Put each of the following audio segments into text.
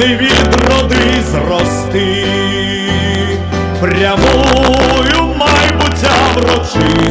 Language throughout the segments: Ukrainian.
розквітни відроди зрости, прямую майбуття врочисто,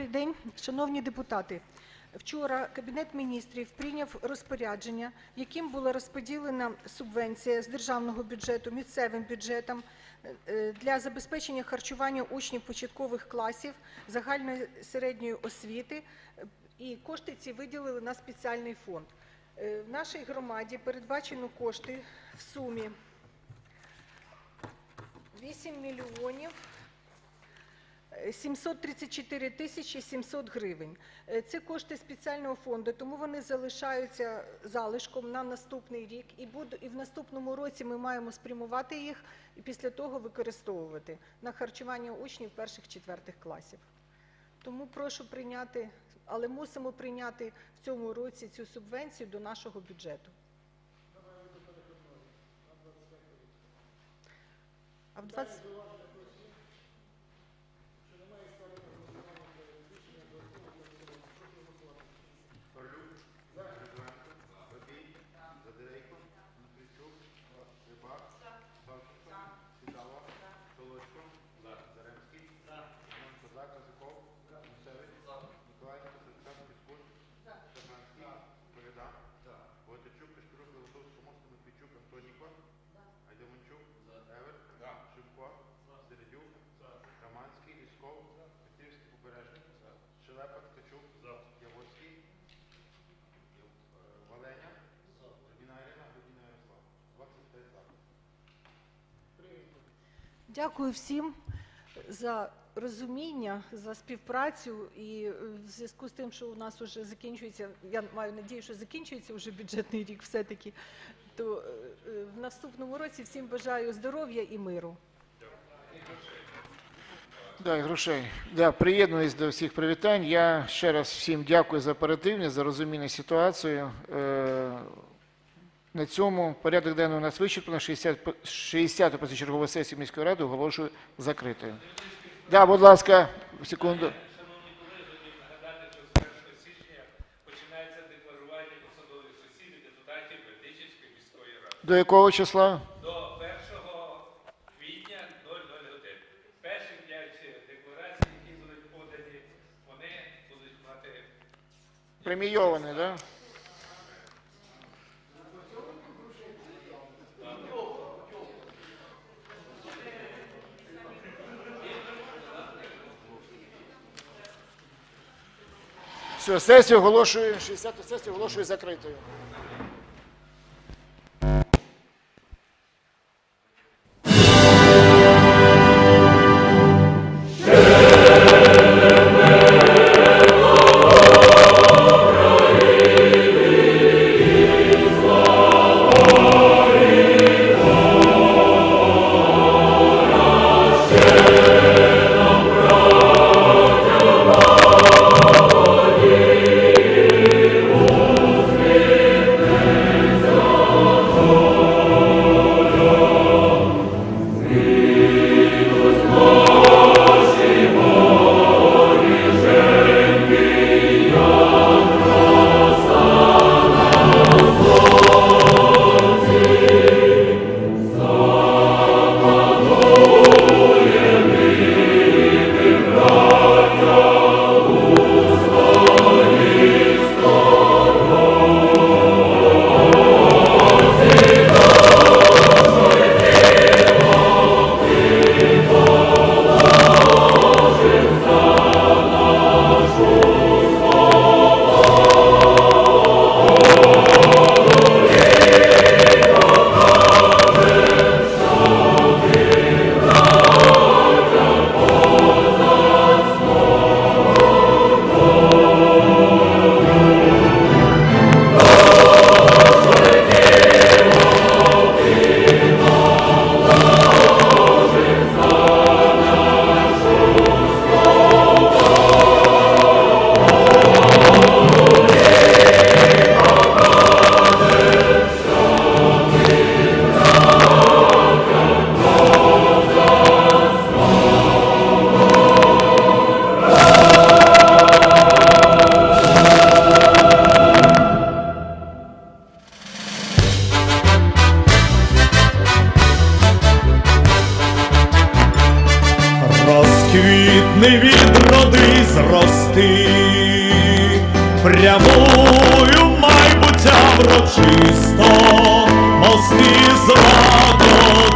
Добрий день, шановні депутати. Вчора Кабінет міністрів прийняв розпорядження, яким була розподілена субвенція з державного бюджету місцевим бюджетам е, для забезпечення харчування учнів початкових класів загальної середньої освіти. І кошти ці виділили на спеціальний фонд. Е, В нашій громаді передбачено кошти в сумі 8 мільйонів 734 тисячі 700 гривень. Е, Це кошти спеціального фонду, тому вони залишаються залишком на наступний рік. І, буду, і в наступному році ми маємо спрямувати їх і після того використовувати на харчування учнів перших-четвертих класів. Тому прошу прийняти, але мусимо прийняти в цьому році цю субвенцію до нашого бюджету. Давай ви переконали. На 25 А в 20... Шелепа, Ткачук, Яворський, Валеня, Рубіна Ірина, Рубіна Ярослав. 25 за. Дякую всім за розуміння, за співпрацю. І е, в зв'язку з тим, що у нас вже закінчується, я маю надію, що закінчується вже бюджетний рік все-таки, то е, е, в наступному році всім бажаю здоров'я і миру. Да, грошей. Да, приєднуюсь до всіх привітань. Я ще раз всім дякую за оперативність, за розуміння ситуації. Е, на цьому порядок денний у нас вичерпано. 60, по- 60-ту позачергову сесію міської ради оголошую закритою. Да, будь ласка, секунду. Шановні колеги, хотів нагадати, що з 1 січня починається декларування посадових осіб і міської ради. До якого числа? Сесію оголошую, 60-ту сесію оголошую закритою.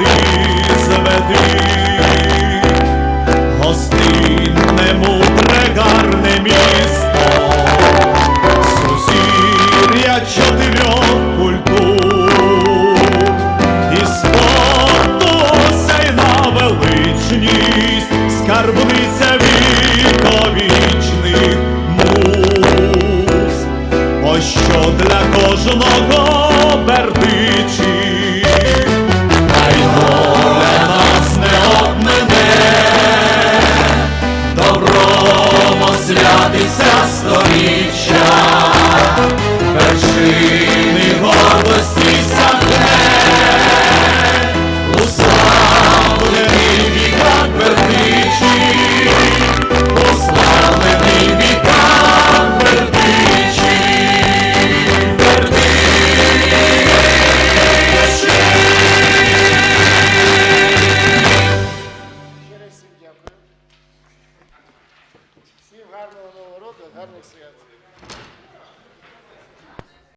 Злагоди зведи, гостинне мудре гарне місто, сузір'я чотирьох культур, і спорту осяйна величність, скарбниця віковічних муз, бо що для кожного